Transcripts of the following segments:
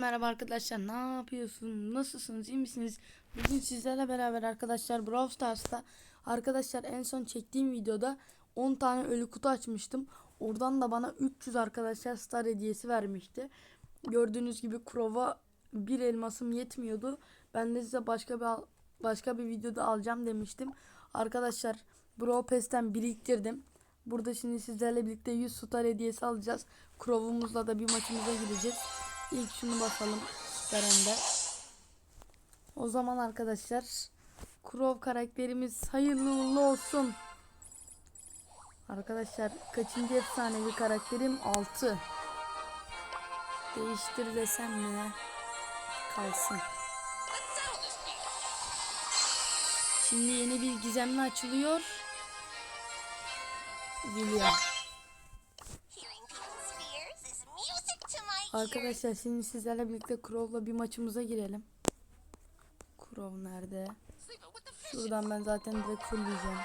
Merhaba arkadaşlar ne yapıyorsunuz nasılsınız? İyi misiniz? Bugün sizlerle beraber arkadaşlar Brawl Stars'ta arkadaşlar en son çektiğim videoda 10 tane ölü kutu açmıştım. Oradan da bana 300 arkadaşlar star hediyesi vermişti. Gördüğünüz gibi Crow'a bir elmasım yetmiyordu. Ben de size başka bir başka bir videoda alacağım demiştim. Arkadaşlar Brawl Pass'ten biriktirdim. Burada şimdi sizlerle birlikte 100 star hediyesi alacağız. Crow'umuzla da bir maçımıza gireceğiz İlk şunu basalım Garen'de. O zaman arkadaşlar Crow karakterimiz hayırlı uğurlu olsun. Arkadaşlar kaçıncı efsanevi karakterim 6. Değiştir desem mi? Kalsın. Şimdi yeni bir gizemli açılıyor. Geliyor. Arkadaşlar şimdi sizlerle birlikte Crow'la bir maçımıza girelim. Crow nerede? Şuradan ben zaten direkt fullleyeceğim.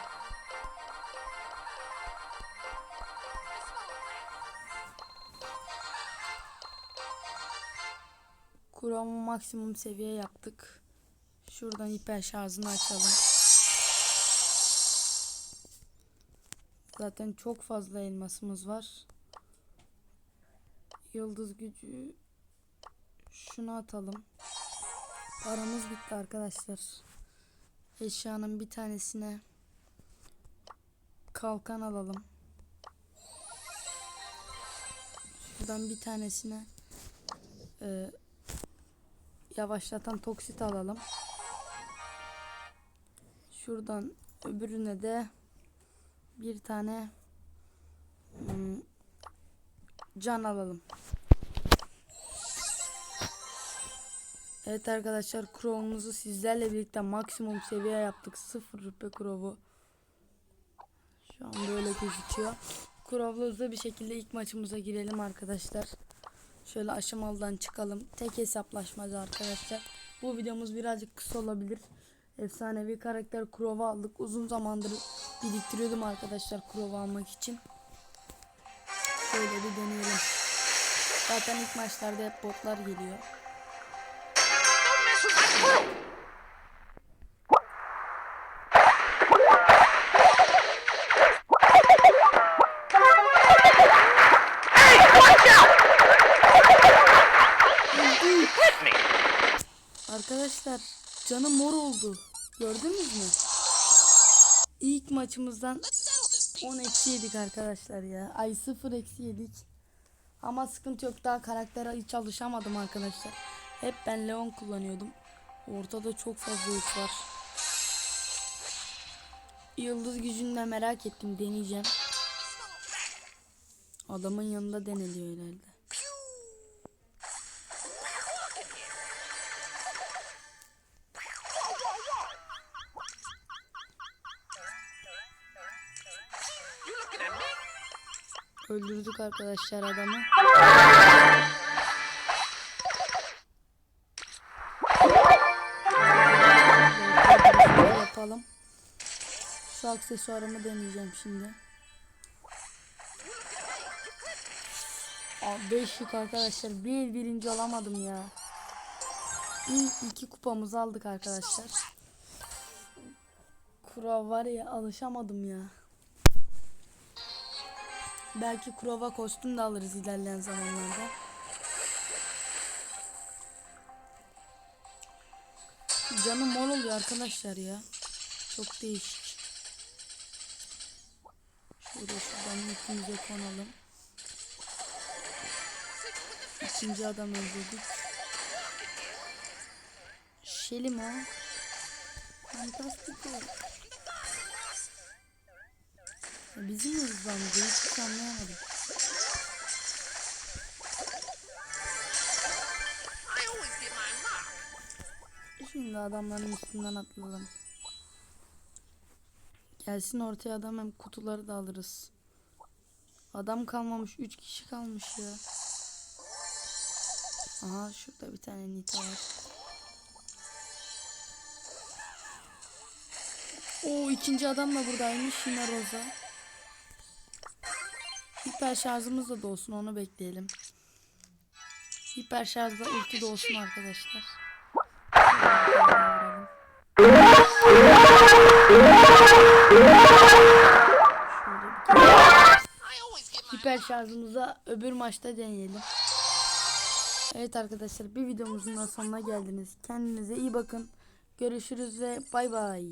Crow'u maksimum seviye yaptık. Şuradan hiper şarjını açalım. Zaten çok fazla elmasımız var. Yıldız gücü şunu atalım. Paramız bitti arkadaşlar. Eşyanın bir tanesine kalkan alalım. Şuradan bir tanesine e, yavaşlatan toksit alalım. Şuradan öbürüne de bir tane hmm, can alalım. Evet arkadaşlar Crow'umuzu sizlerle birlikte maksimum seviye yaptık. Sıfır rüpe Crow'u. Şu an böyle gözüküyor. Crow'la hızlı bir şekilde ilk maçımıza girelim arkadaşlar. Şöyle aşamalıdan çıkalım. Tek hesaplaşmacı arkadaşlar. Bu videomuz birazcık kısa olabilir. Efsanevi karakter Crow'u aldık. Uzun zamandır biriktiriyordum arkadaşlar Crow'u almak için. Şöyle bir deneyelim. Zaten ilk maçlarda hep botlar geliyor. Arkadaşlar canım mor oldu. Gördünüz mü? İlk maçımızdan 10 eksi yedik arkadaşlar ya. Ay 0 eksi yedik. Ama sıkıntı yok daha karaktere hiç alışamadım arkadaşlar. Hep ben Leon kullanıyordum. Ortada çok fazla yük var. Yıldız gücünü merak ettim deneyeceğim. Adamın yanında deniliyor herhalde. Öldürdük arkadaşlar adamı. Yapalım. Şu aksesuarımı deneyeceğim şimdi. Aa, beş yük arkadaşlar. Bir birinci olamadım ya. İlk iki kupamızı aldık arkadaşlar. Kura var ya alışamadım ya. Belki kurova kostüm de alırız ilerleyen zamanlarda. Canım mor oluyor arkadaşlar ya. Çok değişik. Şöyle şuradan yükümüze konalım. İkinci adam öldürdük. Şeli mi o? Fantastik o. Bizim mi hızlandı? Hiç anlayamadım. Şimdi adamların üstünden atlayalım. Gelsin ortaya adam hem kutuları da alırız. Adam kalmamış. 3 kişi kalmış ya. Aha şurada bir tane Nita var. O ikinci adam da buradaymış yine Rosa. Hiper şarjımız da dolsun onu bekleyelim. Hiper şarjda ulti de olsun arkadaşlar. Hiper şarjımıza öbür maçta deneyelim. Evet arkadaşlar bir videomuzun sonuna geldiniz. Kendinize iyi bakın. Görüşürüz ve bay bay.